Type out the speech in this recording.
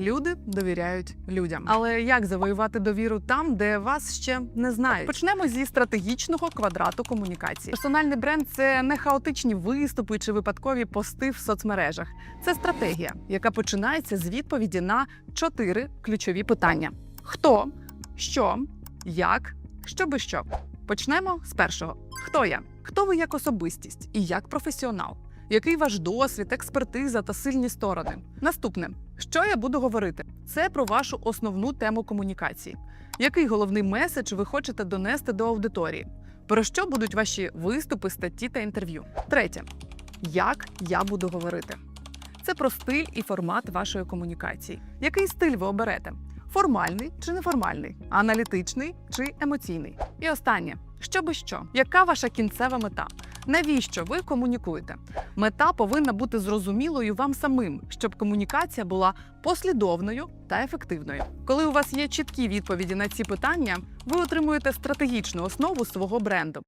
Люди довіряють людям. Але як завоювати довіру там, де вас ще не знають? Почнемо зі стратегічного квадрату комунікації. Персональний бренд це не хаотичні виступи чи випадкові пости в соцмережах. Це стратегія, яка починається з відповіді на чотири ключові питання: хто, що, як, що би що. Почнемо з першого: хто я? Хто ви як особистість і як професіонал? Який ваш досвід, експертиза та сильні сторони? Наступне, що я буду говорити? Це про вашу основну тему комунікації. Який головний меседж ви хочете донести до аудиторії? Про що будуть ваші виступи, статті та інтерв'ю? Третє, як я буду говорити? Це про стиль і формат вашої комунікації. Який стиль ви оберете? Формальний чи неформальний, аналітичний чи емоційний? І останнє, що би що? Яка ваша кінцева мета? Навіщо ви комунікуєте? Мета повинна бути зрозумілою вам самим, щоб комунікація була послідовною та ефективною. Коли у вас є чіткі відповіді на ці питання, ви отримуєте стратегічну основу свого бренду.